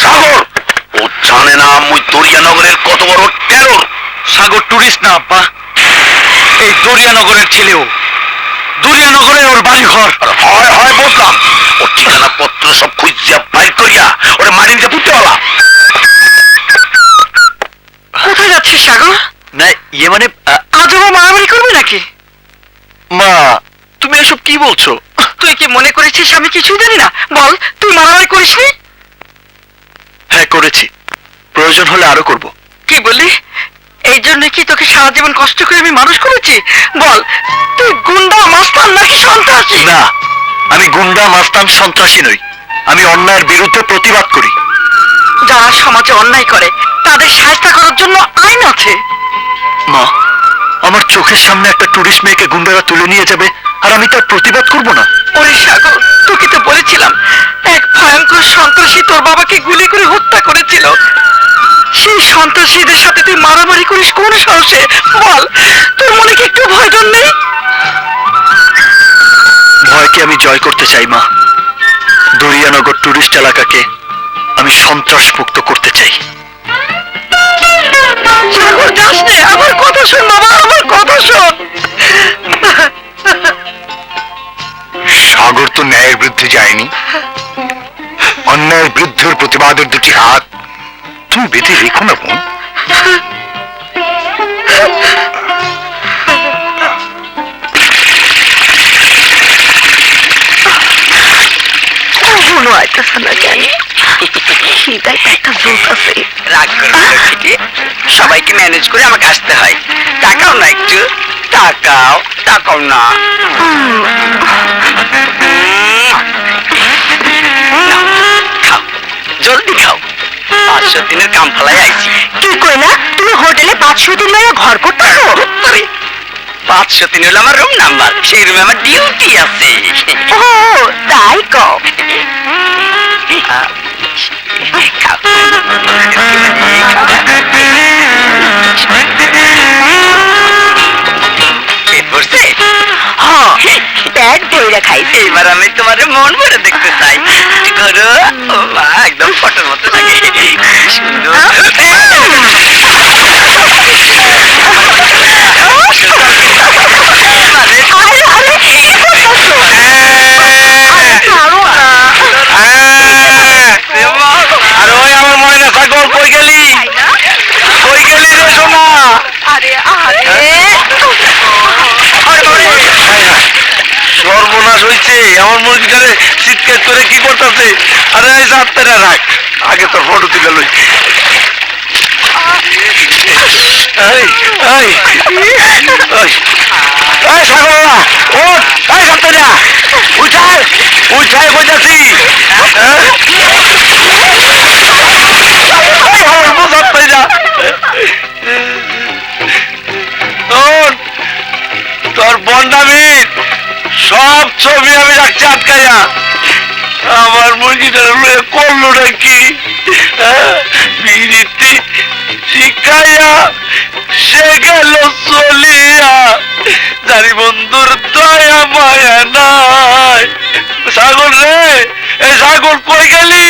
সাগর ও জানে না মুই দরিয়ানগরের কত বড় টেরর সাগর টুরিস্ট না আব্বা। এই দরিয়ানগরের ছেলেও দরিয়ানগরে ওর বাড়ি ঘর হয় হয় বুঝলাম। ওর ঠিকানা পত্র সব খুঁজিয়া বাইর করিয়া। ওরে মারিতে পুঁতে হলা কোথায় যাচ্ছিস সাগর? না ইয়ে মানে আজও মারামারি করবে নাকি? মা তুমি এসব কি বলছো? তুই কি মনে করেছিস আমি কিছুই জানি না? বল তুই মারামারি করিসনি? করেছি। প্রয়োজন হলে আরও করব। কি বললি? এই জন্য কি তোকে সারা জীবন কষ্ট করে আমি মানুষ করেছি? বল তুই গুন্ডা মাস্তান নাকি সন্ত্রাসী? না আমি গুন্ডা মাস্তান সন্ত্রাসী নই। আমি অন্যায়ের বিরুদ্ধে প্রতিবাদ করি। যারা সমাজে অন্যায় করে তাদের সাহায্য করার জন্য আইন আছে। মা আমার চোখের সামনে একটা টুরিস্ট মেয়েকে গুন্ডারা তুলে নিয়ে যাবে আর আমি তার প্রতিবাদ করব না। ওরে সাগর সন্ত্রাসীদের সাথে তুই মারামারি করিস কোন সাহসে? বল তোর মনে কি একটু ভয় ডর নেই? ভয়কে আমি জয় করতে চাই মা। দরিয়ানগর টুরিস্ট এলাকাকে আমি সন্ত্রাস মুক্ত করতে চাই। সাগর যাস নে আমার কথা শোন বাবা আমার কথা শোন। সাগর তো ন্যায়ের বিরুদ্ধে যায়নি। অন্যায়ের বিরুদ্ধের প্রতিবাদের দুটি হাত তুমি বেঁধে রেখো না বোন। কখনো আইতেছে না কেন? খিদায় একটা জোস আছে। রাগ সবাইকে ম্যানেজ করে আমাকে আসতে হয়। টাকাও না একটু। টাকাও টাকাও না। পাঁচশো দিনের কাম ফেলাই আইছি। কি কই না? তুমি হোটেলে পাঁচশো দিন লইয়া ঘর করতেছো? পাঁচশো দিন হলো আমার রুম নাম্বার সেই রুমে আমার ডিউটি আছে। ও তাই কও। বইরা খাইছে। এবার আমি তোমার মন ভরে দেখতে চাই। করো। ও মা একদম ফটোর মতো সুন্দর আর ওই আমার ময়না ছাগল গেলি কই গেলি রে সর্বনাশ হয়েছে আমার মুরগিটারে চিৎকার করে কি করতেছে আরে এই রাখ আগে তোর ফটো তুলে লই। উঠাই তোর বন্ডামির সব ছবি আমি রাখছি আটকাইয়া। আমার মুরগিটার মেয়ে করল নাকি হ্যাঁ, বিরীতি শিখাইয়া সে গেল চলিয়া। জানি বন্ধুর দয়া, মায়া নাই। সাগর রে, এ সাগর কই গেলি?